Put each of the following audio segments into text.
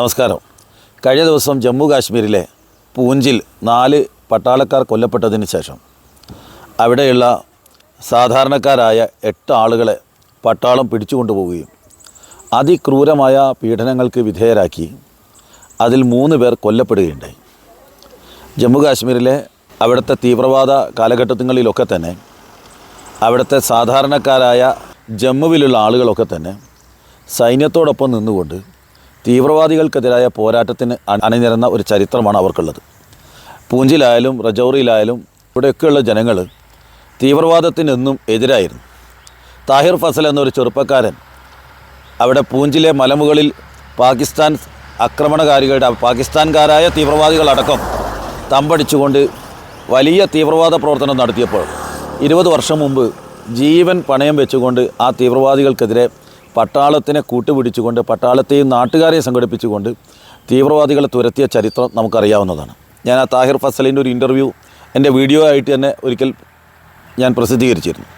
നമസ്കാരം. കഴിഞ്ഞ ദിവസം ജമ്മു കാശ്മീരിലെ പൂഞ്ചിൽ നാല് പട്ടാളക്കാർ കൊല്ലപ്പെട്ടതിന് ശേഷം അവിടെയുള്ള സാധാരണക്കാരായ എട്ട് ആളുകളെ പട്ടാളം പിടിച്ചുകൊണ്ടുപോവുകയും അതിക്രൂരമായ പീഡനങ്ങൾക്ക് വിധേയരാക്കി അതിൽ മൂന്ന് പേർ കൊല്ലപ്പെടുകയുണ്ടായി. ജമ്മു കാശ്മീരിലെ അവിടുത്തെ തീവ്രവാദ കാലഘട്ടങ്ങളിലൊക്കെ തന്നെ അവിടുത്തെ സാധാരണക്കാരായ ജമ്മുവിലുള്ള ആളുകളൊക്കെ തന്നെ സൈന്യത്തോടൊപ്പം നിന്നുകൊണ്ട് തീവ്രവാദികൾക്കെതിരായ പോരാട്ടത്തിന് അണി- അണിനിരന്ന ഒരു ചരിത്രമാണ് അവർക്കുള്ളത്. പൂഞ്ചിലായാലും റജൗറിയിലായാലും ഇവിടെയൊക്കെയുള്ള ജനങ്ങൾ തീവ്രവാദത്തിനെന്നും എതിരായിരുന്നു. താഹിർ ഫസൽ എന്നൊരു ചെറുപ്പക്കാരൻ അവിടെ പൂഞ്ചിലെ മലമുകളിൽ പാകിസ്ഥാൻ ആക്രമണകാരികളുടെ പാകിസ്ഥാൻകാരായ തീവ്രവാദികളടക്കം തമ്പടിച്ചുകൊണ്ട് വലിയ തീവ്രവാദ പ്രവർത്തനം നടത്തിയപ്പോൾ ഇരുപത് വർഷം മുമ്പ് ജീവൻ പണയം വെച്ചുകൊണ്ട് ആ തീവ്രവാദികൾക്കെതിരെ പട്ടാളത്തിനെ കൂട്ടുപിടിച്ചുകൊണ്ട് പട്ടാളത്തെയും നാട്ടുകാരെയും സംഘടിപ്പിച്ചുകൊണ്ട് തീവ്രവാദികളെ തുരത്തിയ ചരിത്രം നമുക്കറിയാവുന്നതാണ്. ഞാൻ ആ താഹിർ ഫസലിന്റെ ഒരു ഇന്റർവ്യൂ എന്റെ വീഡിയോ ആയിട്ട് തന്നെ ഒരിക്കൽ ഞാൻ പ്രസിദ്ധീകരിച്ചിരുന്നു.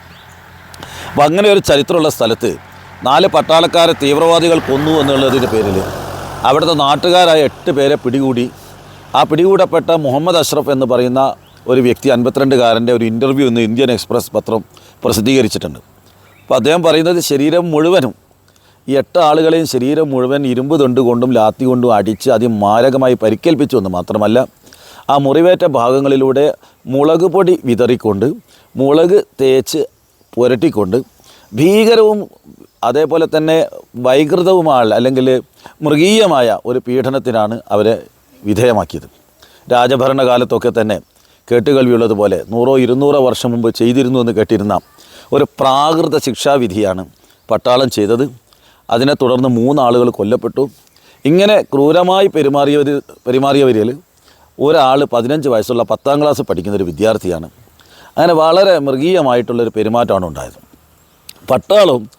അപ്പോൾ അങ്ങനെ ഒരു ചരിത്രമുള്ള സ്ഥലത്ത് നാല് പട്ടാളക്കാരെ തീവ്രവാദികൾ കൊന്നു എന്നുള്ളതിന്റെ പേരിൽ അവിടുത്തെ നാട്ടുകാരായ എട്ട് പേരെ പിടികൂടി. ആ പിടികൂടപ്പെട്ട മുഹമ്മദ് അഷ്റഫ് എന്ന് പറയുന്ന ഒരു വ്യക്തി അൻപത്തിരണ്ടുകാരന്റെ ഒരു ഇന്റർവ്യൂ ഇന്ന് ഇന്ത്യൻ എക്സ്പ്രസ് പത്രം പ്രസിദ്ധീകരിച്ചിട്ടുണ്ട്. അപ്പോൾ അദ്ദേഹം പറയുന്നത് ശരീരം മുഴുവനും ഈ എട്ട് ആളുകളെയും ശരീരം മുഴുവൻ ഇരുമ്പ് തൊണ്ട് കൊണ്ടും ലാത്തി കൊണ്ടും അടിച്ച് അതിമാരകമായി പരിക്കേൽപ്പിച്ചു എന്ന് മാത്രമല്ല ആ മുറിവേറ്റ ഭാഗങ്ങളിലൂടെ മുളക് പൊടി വിതറിക്കൊണ്ട് മുളക് തേച്ച് പുരട്ടിക്കൊണ്ട് ഭീകരവും അതേപോലെ തന്നെ വൈകൃതവുമായ അല്ലെങ്കിൽ മൃഗീയമായ ഒരു പീഡനത്തിനാണ് അവരെ വിധേയമാക്കിയത്. രാജഭരണകാലത്തൊക്കെ തന്നെ കേട്ടുകൾവിയുള്ളതുപോലെ നൂറോ ഇരുന്നൂറോ വർഷം മുമ്പ് ചെയ്തിരുന്നു എന്ന് കേട്ടിരുന്ന ഒരു പ്രാകൃത ശിക്ഷാവിധിയാണ് പട്ടാളം ചെയ്തത്. അതിനെ തുടർന്ന് മൂന്നാളുകൾ കൊല്ലപ്പെട്ടു. ഇങ്ങനെ ക്രൂരമായി പെരുമാറിയവർ പെരുമാറിയവരിൽ ഒരാൾ പതിനഞ്ച് വയസ്സുള്ള പത്താം ക്ലാസ് പഠിക്കുന്ന ഒരു വിദ്യാർത്ഥിയാണ്. അങ്ങനെ വളരെ മൃഗീയമായിട്ടുള്ളൊരു പെരുമാറ്റമാണ് ഉണ്ടായത്. പട്ടാളവും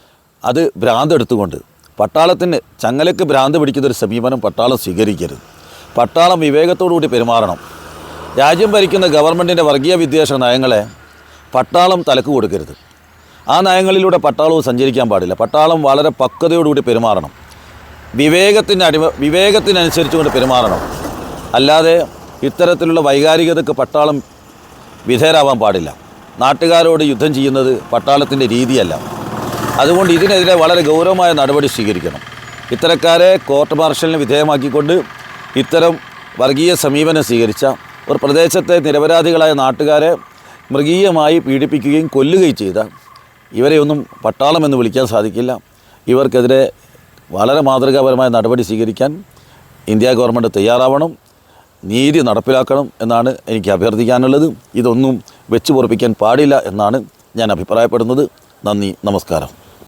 അത് ഭ്രാന്തെടുത്തുകൊണ്ട് പട്ടാളത്തിന് ചങ്ങലയ്ക്ക് ഭ്രാന്ത് പിടിക്കുന്നൊരു സമീപനം പട്ടാളം സ്വീകരിക്കരുത്. പട്ടാളം വിവേകത്തോടുകൂടി പെരുമാറണം. രാജ്യം ഭരിക്കുന്ന ഗവൺമെന്റിന്റെ വർഗീയ വിദ്വേഷ നയങ്ങളെ പട്ടാളം തലക്ക് കൊടുക്കരുത്. ആ നയങ്ങളിലൂടെ പട്ടാളവും സഞ്ചരിക്കാൻ പാടില്ല. പട്ടാളം വളരെ പക്വതയോടുകൂടി പെരുമാറണം. വിവേകത്തിന്റെ അടിമ വിവേകത്തിനനുസരിച്ചുകൊണ്ട് പെരുമാറണം. അല്ലാതെ ഇത്തരത്തിലുള്ള വൈകാരികതയ്ക്ക് പട്ടാളം വിധേയരാവാൻ പാടില്ല. നാട്ടുകാരോട് യുദ്ധം ചെയ്യുന്നത് പട്ടാളത്തിന്റെ രീതിയല്ല. അതുകൊണ്ട് ഇതിനെതിരെ വളരെ ഗൗരവമായ നടപടി സ്വീകരിക്കണം. ഇത്തരക്കാരെ കോർട്ട് മാർഷലിന് വിധേയമാക്കിക്കൊണ്ട് ഇത്തരം വർഗീയ സമീപനം സ്വീകരിച്ച ഒരു പ്രദേശത്തെ നിരപരാധികളായ നാട്ടുകാരെ മൃഗീയമായി പീഡിപ്പിക്കുകയും കൊല്ലുകയും ചെയ്ത ഇവരെയൊന്നും പട്ടാളം എന്ന് വിളിക്കാൻ സാധിക്കില്ല. ഇവർക്കെതിരെ വളരെ മാതൃകാപരമായ നടപടി സ്വീകരിക്കാൻ ഇന്ത്യ ഗവൺമെന്റ് തയ്യാറാവണം നീതി നടപ്പിലാക്കണം എന്നാണ് എനിക്ക് അഭ്യർത്ഥിക്കാനുള്ളത്. ഇതൊന്നും വെച്ച് പൊറപ്പിക്കാൻ പാടില്ല എന്നാണ് ഞാൻ അഭിപ്രായപ്പെടുന്നത്. നന്ദി നമസ്കാരം.